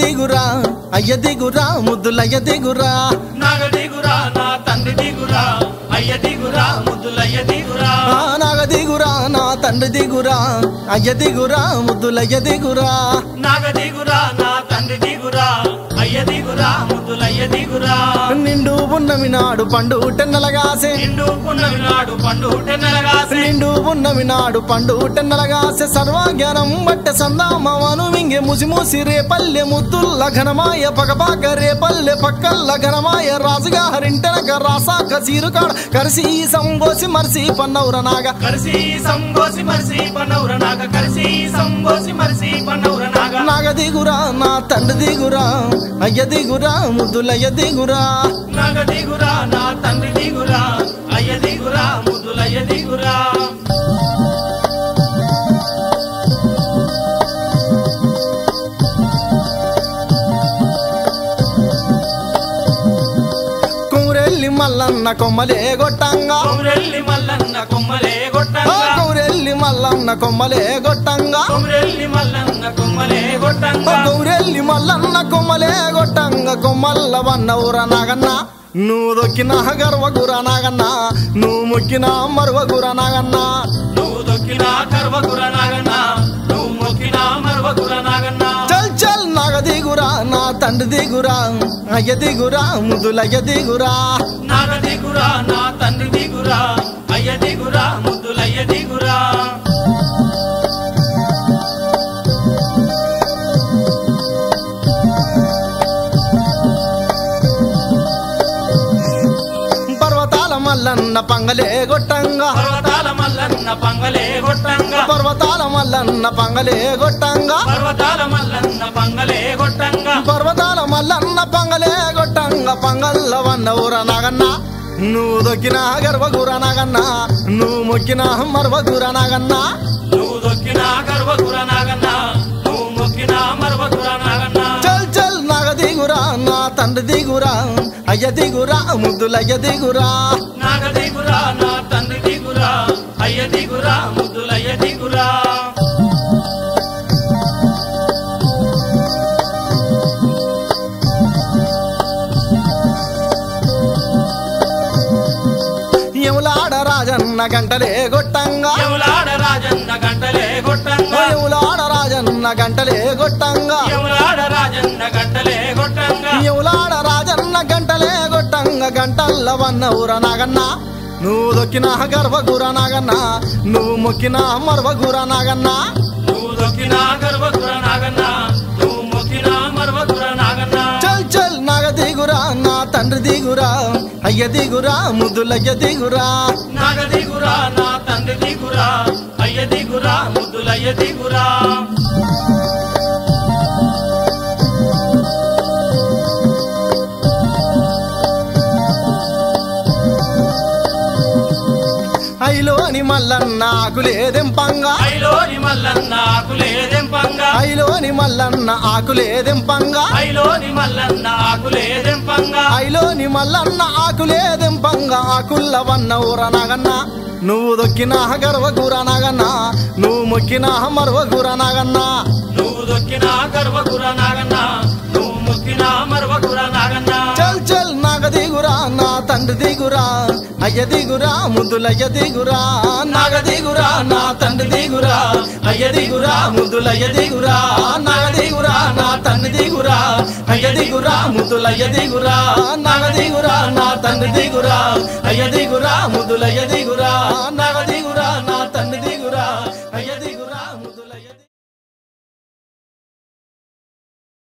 దిగురా అయ్య దిగురా ముద్దులయ్య దిగురా. నాగ దిగురా నా తండ్రి దిగురా అయ్య దిగురా తండ్రి దిగురా అయ్య దిగురా ముద్దులయ్య దిగురా. నాగ దిగురా నా తండ్రి దిగురా అయ్య దిగురా ముద్దులయ్య దిగురా. నిండు ఉన్నమి నాడు పండు టెన్నలగాసే నిండు పున్నమి నాడు పండు టెన్నెలగాసే నిండు ఉన్నమి నాడు పండు టెన్నలగాసే సర్వజ్ఞానం బట్టె సందామవను వింగే ముసి ముసి రేపల్లె ముద్దుల్ల ఘనమాయ పగపాక రేపల్లె పక్కల్ల ఘనమాయ రాజుగా హరింటెనక రాసాక సీరుకాడ కరిసి సంబోసి మరిసి పన్నౌర నాగ. కరిసి సంబోసి మరిసి నాగ కరిసి సంబోసి మరిసి పన్నౌర నాగ. నాగ దిగురా నా తండ్రి దిగురా అయ్య దిగురా ముద్దులయ్య దిగురా. నాగ దిగురా నా తండ్రి దిగురా అయ్య దిగురా ముద్దులయ్య దిగురా. మల్లన్న కొమ్మలే గొట్టంగా. మల్లన్న కొమ్మలే కురెల్లి మల్లన్న కొమ్మలే గొట్టంగా. కొమరెల్లి మల్లన్న కొమ్మలే గొట్టంగా. గౌరెల్లి మల్లన్న కొమ్మలే గొట్టంగ. కొమ్మల్ల వన్నవుర నాగన్న నువ్వు దొక్కిన గర్వగుర నాగన్న నువ్వు మొక్కిన మరువగుర నాగన్న. నువ్వు దొక్కిన కర్వకుర నాగన్న నువ్వు మొక్కిన మరవకుర నాగన్న. చల్ చల్ నాగ దిగురా నా తండ్రి దిగురా అయ్య దిగురా ముదులయ్య దిగురా. నాగ దిగురా నా తండ్రి దిగురా అయ్య దిగురా ముద్దులయ్య మల్లన్న పంగలే గొట్టంగా. పర్వతాల మల్లన్న పంగలే గొట్టంగా. పర్వతాల మల్లన్న పంగలే గొట్టంగా. పర్వతాల మల్లన్న పంగలే గొట్టంగా. పర్వతాల మల్లన్న పంగలే గొట్టంగ. పంగల్ల వన్నవుర నాగన్న నువ్వు దొక్కిన గర్వగుర నాగన్న నువ్వు మొక్కిన మర్వగుర నాగన్న. నువ్వు దొక్కిన కర్వకుర నాగన్న. తండ్రి దిగురా అయ్య దిగురా ముద్దులయ్య దిగురా. నాగ దిగురా నా తండ్రి దిగురా అయ్య దిగురా ముద్దులయ్య దిగురా. రాజన్న గంటలే గంటల్ల వన్నవుర నాగన్న. నువ్వు దొక్కిన గర్వగుర నాగన్న. నువ్వు మొక్కిన మర్వగుర నాగన్న. నువ్వు దొక్కిన గర్వకుర నాగన్న. నువ్వు మొక్కిన మరవకుర నాగన్న. చల్ చల్ నాగ దిగురా నా తండ్రి దిగురా అయ్య దిగురా ముద్దులయ్య దిగురా. నాగ దిగురా నా తండ్రి దిగురా అయ్య దిగురా ముద్దులయ్య దిగురా. ఐలోని మల్లన్న ఆకులేదెంపంగా ఐలోని మల్లన్న ఆకులేదెంపంగా ఐలోని మల్లన్న ఆకులేదెంపంగా ఐలోని మల్లన్న ఆకులేదెంపంగా ఐలోని మల్లన్న ఆకులేదెంపంగా ఆకుల్ల వన్నవుర నాగన్న నువ్వు దొక్కిన గర్వగుర నాగన్న. నువ్వు మొక్కిన మర్వగుర నాగన్న. నువ్వు దొక్కిన గర్వకుర నాగన్న. నువ్వు మొక్కిన మరవకుర నాగన్న. చల్ చల్ నాగ దిగురా నా తండ్రి దిగురా అయ్య దిగురా ముద్దులయ్య దిగురా నాగ దిగురా నా తండ్రి దిగురా అయ్య దిగురా ముద్దులయ్య దిగురా నాగ దిగురా నా తండ్రి దిగురా అయ్య దిగురా ముద్దులయ్య దిగురా నాగ దిగురా నా తండ్రి దిగురా అయ్య దిగురా ముద్దులయ్య దిగురా నాగ దిగురా నా తండ్రి దిగురా.